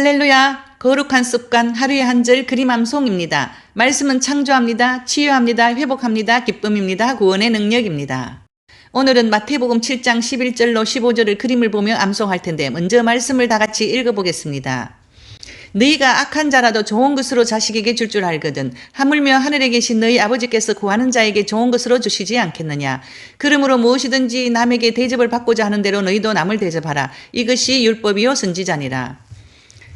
할렐루야! 거룩한 습관 하루에 한 절 그림 암송입니다. 말씀은 창조합니다. 치유합니다. 회복합니다. 기쁨입니다. 구원의 능력입니다. 오늘은 마태복음 7장 11절로 15절을 그림을 보며 암송할 텐데 먼저 말씀을 다 같이 읽어보겠습니다. 너희가 악한 자라도 좋은 것으로 자식에게 줄줄 알거든 하물며 하늘에 계신 너희 아버지께서 구하는 자에게 좋은 것으로 주시지 않겠느냐 그러므로 무엇이든지 남에게 대접을 받고자 하는 대로 너희도 남을 대접하라 이것이 율법이요 선지자니라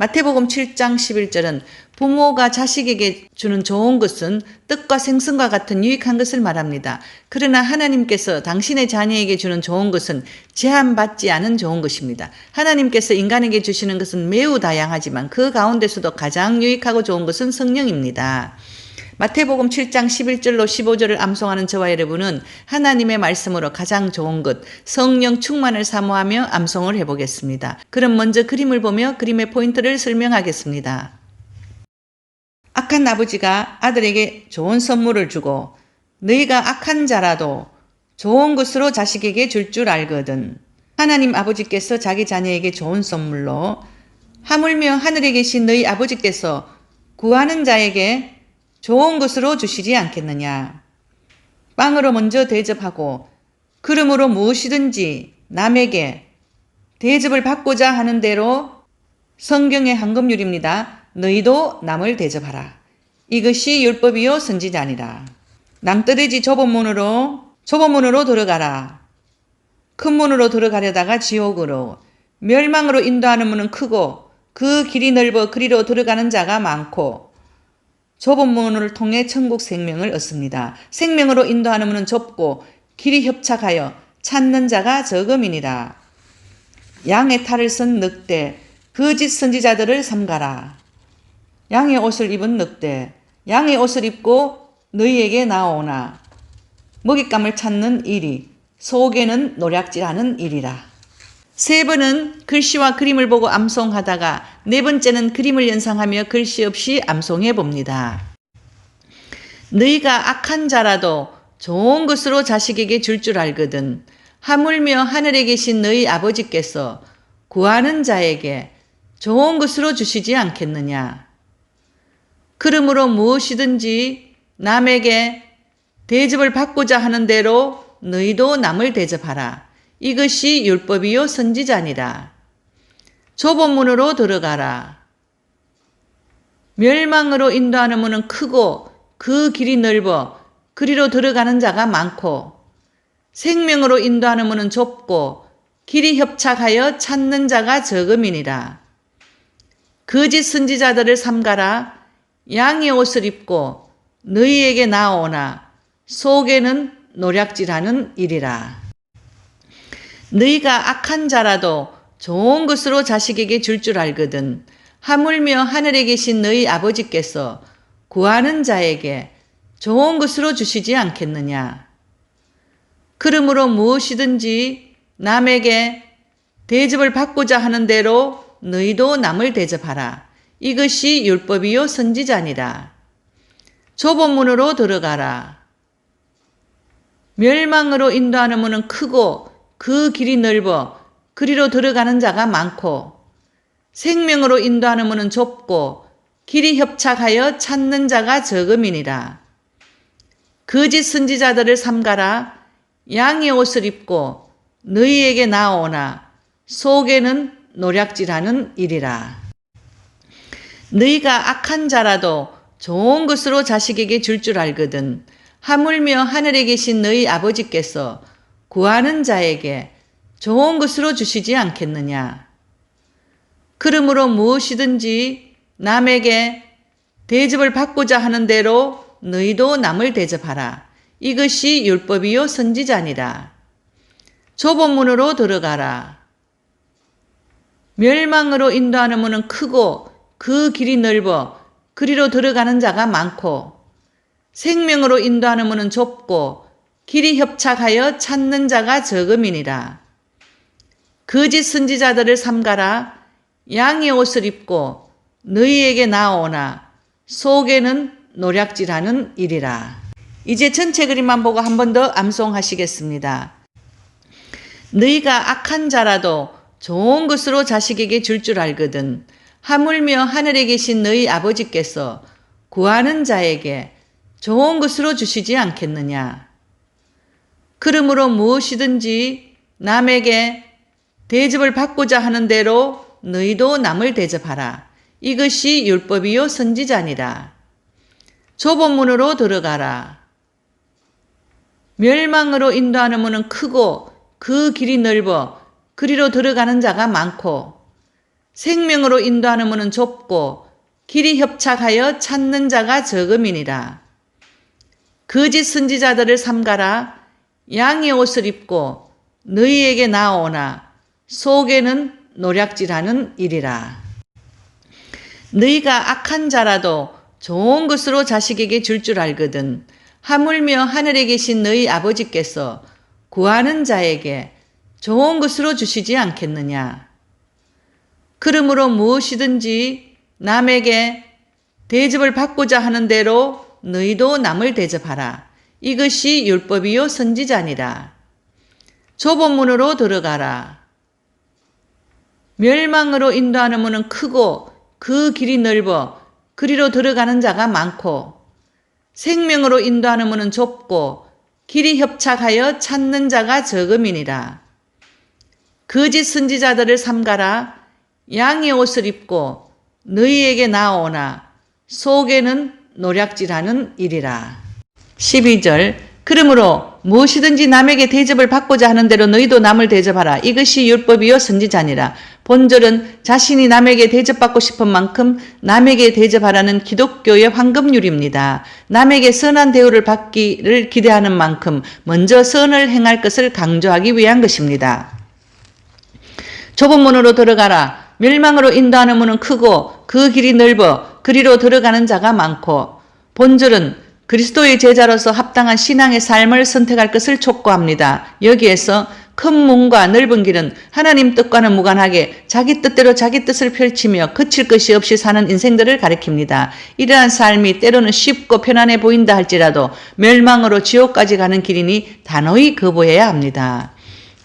마태복음 7장 11절은 부모가 자식에게 주는 좋은 것은 뜻과 생선과 같은 유익한 것을 말합니다. 그러나 하나님께서 당신의 자녀에게 주는 좋은 것은 제한받지 않은 좋은 것입니다. 하나님께서 인간에게 주시는 것은 매우 다양하지만 그 가운데서도 가장 유익하고 좋은 것은 성령입니다. 마태복음 7장 11절로 15절을 암송하는 저와 여러분은 하나님의 말씀으로 가장 좋은 것, 성령 충만을 사모하며 암송을 해보겠습니다. 그럼 먼저 그림을 보며 그림의 포인트를 설명하겠습니다. 악한 아버지가 아들에게 좋은 선물을 주고 너희가 악한 자라도 좋은 것으로 자식에게 줄줄 알거든. 하나님 아버지께서 자기 자녀에게 좋은 선물로 하물며 하늘에 계신 너희 아버지께서 구하는 자에게 좋은 것으로 주시지 않겠느냐. 빵으로 먼저 대접하고 그러므로 무엇이든지 남에게 대접을 받고자 하는 대로 성경의 한금률입니다. 너희도 남을 대접하라. 이것이 율법이요 선지자니라. 낭떠러지 좁은 문으로 좁은 문으로 들어가라. 큰 문으로 들어가려다가 지옥으로 멸망으로 인도하는 문은 크고 그 길이 넓어 그리로 들어가는 자가 많고 좁은 문을 통해 천국 생명을 얻습니다. 생명으로 인도하는 문은 좁고 길이 협착하여 찾는 자가 적음이니라. 양의 탈을 쓴 늑대, 거짓 선지자들을 삼가라. 양의 옷을 입은 늑대, 양의 옷을 입고 너희에게 나오나 먹잇감을 찾는 일이 속에는 노략질하는 일이라. 세 번은 글씨와 그림을 보고 암송하다가 네 번째는 그림을 연상하며 글씨 없이 암송해 봅니다. 너희가 악한 자라도 좋은 것으로 자식에게 줄줄 알거든. 하물며 하늘에 계신 너희 아버지께서 구하는 자에게 좋은 것으로 주시지 않겠느냐. 그러므로 무엇이든지 남에게 대접을 받고자 하는 대로 너희도 남을 대접하라. 이것이 율법이요 선지자니라. 좁은 문으로 들어가라. 멸망으로 인도하는 문은 크고 그 길이 넓어 그리로 들어가는 자가 많고 생명으로 인도하는 문은 좁고 길이 협착하여 찾는 자가 적음이니라. 거짓 선지자들을 삼가라. 양의 옷을 입고 너희에게 나오나 속에는 노략질하는 일이라. 너희가 악한 자라도 좋은 것으로 자식에게 줄줄 알거든. 하물며 하늘에 계신 너희 아버지께서 구하는 자에게 좋은 것으로 주시지 않겠느냐. 그러므로 무엇이든지 남에게 대접을 받고자 하는 대로 너희도 남을 대접하라. 이것이 율법이요 선지자니라. 좁은 문으로 들어가라. 멸망으로 인도하는 문은 크고 그 길이 넓어 그리로 들어가는 자가 많고 생명으로 인도하는 문은 좁고 길이 협착하여 찾는 자가 적음이니라. 거짓 선지자들을 삼가라. 양의 옷을 입고 너희에게 나오나 속에는 노략질하는 일이라. 너희가 악한 자라도 좋은 것으로 자식에게 줄줄 알거든. 하물며 하늘에 계신 너희 아버지께서 구하는 자에게 좋은 것으로 주시지 않겠느냐. 그러므로 무엇이든지 남에게 대접을 받고자 하는 대로 너희도 남을 대접하라. 이것이 율법이요 선지자니라. 좁은 문으로 들어가라. 멸망으로 인도하는 문은 크고 그 길이 넓어 그리로 들어가는 자가 많고 생명으로 인도하는 문은 좁고 길이 협착하여 찾는 자가 적음이니라. 거짓 선지자들을 삼가라. 양의 옷을 입고 너희에게 나오나 속에는 노략질하는 일이라. 이제 전체 그림만 보고 한 번 더 암송하시겠습니다. 너희가 악한 자라도 좋은 것으로 자식에게 줄줄 알거든. 하물며 하늘에 계신 너희 아버지께서 구하는 자에게 좋은 것으로 주시지 않겠느냐. 그러므로 무엇이든지 남에게 대접을 받고자 하는 대로 너희도 남을 대접하라. 이것이 율법이요 선지자니라. 좁은 문으로 들어가라. 멸망으로 인도하는 문은 크고 그 길이 넓어 그리로 들어가는 자가 많고 생명으로 인도하는 문은 좁고 길이 협착하여 찾는 자가 적음이니라. 거짓 선지자들을 삼가라. 양의 옷을 입고 너희에게 나오나 속에는 노략질하는 일이라. 너희가 악한 자라도 좋은 것으로 자식에게 줄줄 알거든. 하물며 하늘에 계신 너희 아버지께서 구하는 자에게 좋은 것으로 주시지 않겠느냐. 그러므로 무엇이든지 남에게 대접을 받고자 하는 대로 너희도 남을 대접하라. 이것이 율법이요 선지자니라. 좁은 문으로 들어가라. 멸망으로 인도하는 문은 크고 그 길이 넓어 그리로 들어가는 자가 많고 생명으로 인도하는 문은 좁고 길이 협착하여 찾는 자가 적음이니라. 거짓 선지자들을 삼가라. 양의 옷을 입고 너희에게 나오나 속에는 노략질하는 일이라. 12절 그러므로 무엇이든지 남에게 대접을 받고자 하는 대로 너희도 남을 대접하라. 이것이 율법이요 선지자니라. 본절은 자신이 남에게 대접받고 싶은 만큼 남에게 대접하라는 기독교의 황금률입니다. 남에게 선한 대우를 받기를 기대하는 만큼 먼저 선을 행할 것을 강조하기 위한 것입니다. 좁은 문으로 들어가라. 멸망으로 인도하는 문은 크고 그 길이 넓어 그리로 들어가는 자가 많고 본절은 그리스도의 제자로서 합당한 신앙의 삶을 선택할 것을 촉구합니다. 여기에서 큰 문과 넓은 길은 하나님 뜻과는 무관하게 자기 뜻대로 자기 뜻을 펼치며 그칠 것이 없이 사는 인생들을 가리킵니다. 이러한 삶이 때로는 쉽고 편안해 보인다 할지라도 멸망으로 지옥까지 가는 길이니 단호히 거부해야 합니다.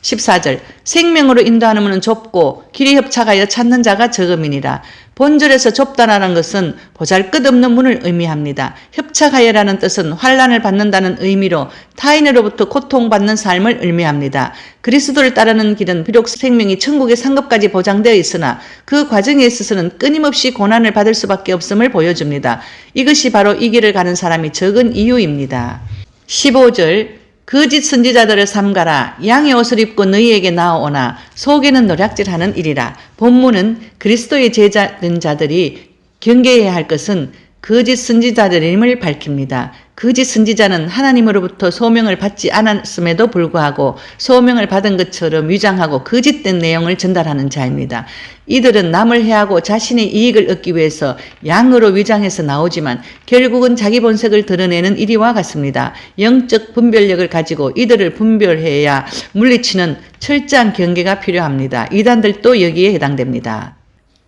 14절 생명으로 인도하는 문은 좁고 길이 협착하여 찾는 자가 적음이니라. 본절에서 좁다라는 것은 보잘것없는 문을 의미합니다. 협착하여라는 뜻은 환란을 받는다는 의미로 타인으로부터 고통받는 삶을 의미합니다. 그리스도를 따르는 길은 비록 생명이 천국의 상급까지 보장되어 있으나 그 과정에 있어서는 끊임없이 고난을 받을 수밖에 없음을 보여줍니다. 이것이 바로 이 길을 가는 사람이 적은 이유입니다. 15절 거짓 선지자들을 삼가라 양의 옷을 입고 너희에게 나오나 속에는 노략질하는 일이라 본문은 그리스도의 제자된 자들이 경계해야 할 것은 거짓 선지자들임을 밝힙니다. 거짓 선지자는 하나님으로부터 소명을 받지 않았음에도 불구하고 소명을 받은 것처럼 위장하고 거짓된 내용을 전달하는 자입니다. 이들은 남을 해하고 자신의 이익을 얻기 위해서 양으로 위장해서 나오지만 결국은 자기 본색을 드러내는 이리와 같습니다. 영적 분별력을 가지고 이들을 분별해야 물리치는 철저한 경계가 필요합니다. 이단들도 여기에 해당됩니다.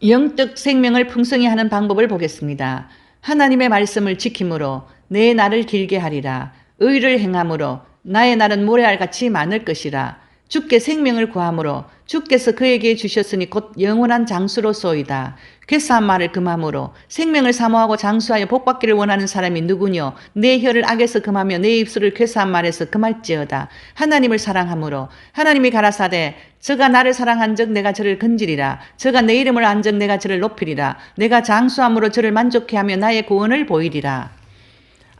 영적 생명을 풍성히 하는 방법을 보겠습니다. 하나님의 말씀을 지킴으로 내 날을 길게 하리라. 의를 행함으로 나의 날은 모래알같이 많을 것이라. 주께 생명을 구함으로 주께서 그에게 주셨으니 곧 영원한 장수로소이다. 괴사한 말을 금함으로 생명을 사모하고 장수하여 복받기를 원하는 사람이 누구뇨? 내 혀를 악에서 금하며 내 입술을 괴사한 말에서 금할지어다. 하나님을 사랑함으로 하나님이 가라사대 저가 나를 사랑한 즉 내가 저를 건지리라. 저가 내 이름을 안즉 내가 저를 높이리라. 내가 장수함으로 저를 만족해 하며 나의 구원을 보이리라.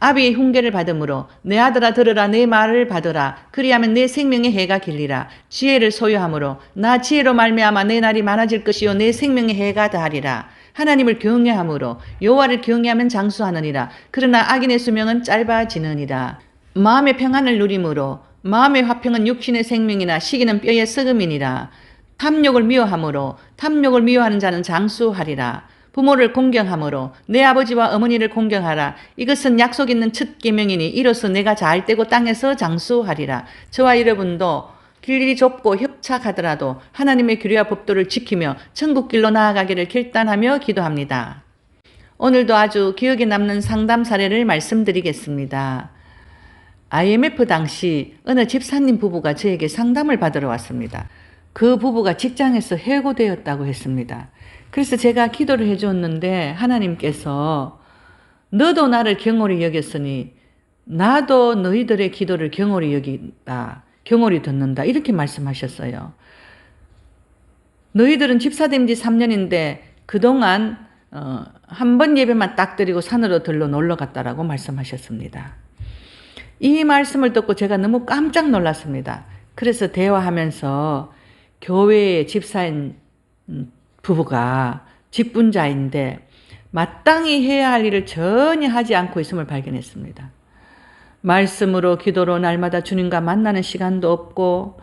아비의 흉계를 받음으로 내 아들아 들으라 내 말을 받으라. 그리하면 내 생명의 해가 길리라. 지혜를 소유함으로 나 지혜로 말미암아 내 날이 많아질 것이요 내 생명의 해가 다하리라. 하나님을 경외함으로 여호와를 경외하면 장수하느니라. 그러나 악인의 수명은 짧아지느니라. 마음의 평안을 누림으로 마음의 화평은 육신의 생명이나 시기는 뼈의 썩음이니라. 탐욕을 미워함으로 탐욕을 미워하는 자는 장수하리라 부모를 공경함으로 내 아버지와 어머니를 공경하라. 이것은 약속 있는 첫 계명이니 이로써 내가 잘 되고 땅에서 장수하리라. 저와 여러분도 길이 좁고 협착하더라도 하나님의 규례와 법도를 지키며 천국 길로 나아가기를 결단하며 기도합니다. 오늘도 아주 기억에 남는 상담 사례를 말씀드리겠습니다. IMF 당시 어느 집사님 부부가 저에게 상담을 받으러 왔습니다. 그 부부가 직장에서 해고되었다고 했습니다. 그래서 제가 기도를 해줬는데 하나님께서 너도 나를 경홀히 여겼으니 나도 너희들의 기도를 경홀히 여긴다. 경홀히 듣는다. 이렇게 말씀하셨어요. 너희들은 집사된 지 3년인데 그동안 어, 한 번 예배만 딱 드리고 산으로 들러 놀러 갔다라고 말씀하셨습니다. 이 말씀을 듣고 제가 너무 깜짝 놀랐습니다. 그래서 대화하면서 교회의 집사인 음, 부부가 직분자인데 마땅히 해야 할 일을 전혀 하지 않고 있음을 발견했습니다. 말씀으로 기도로 날마다 주님과 만나는 시간도 없고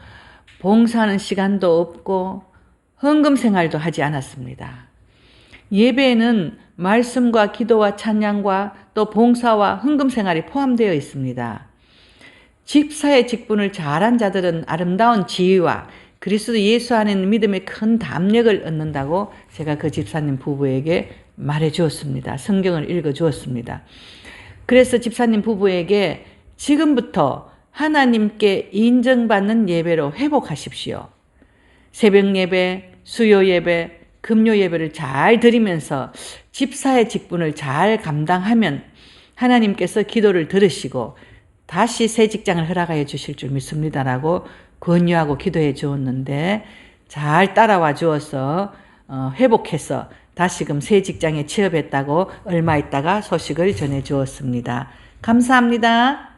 봉사하는 시간도 없고 헌금 생활도 하지 않았습니다. 예배에는 말씀과 기도와 찬양과 또 봉사와 헌금 생활이 포함되어 있습니다. 집사의 직분을 잘한 자들은 아름다운 지위와 그리스도 예수 안에는 믿음의 큰 담력을 얻는다고 제가 그 집사님 부부에게 말해 주었습니다. 성경을 읽어 주었습니다. 그래서 집사님 부부에게 지금부터 하나님께 인정받는 예배로 회복하십시오. 새벽 예배, 수요 예배, 금요 예배를 잘 드리면서 집사의 직분을 잘 감당하면 하나님께서 기도를 들으시고 다시 새 직장을 허락하여 주실 줄 믿습니다라고 권유하고 기도해 주었는데 잘 따라와 주어서 어, 회복해서 다시금 새 직장에 취업했다고 얼마 있다가 소식을 전해 주었습니다. 감사합니다.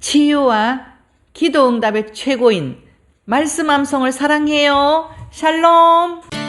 치유와 기도 응답의 최고인 말씀 암송을 사랑해요. 샬롬.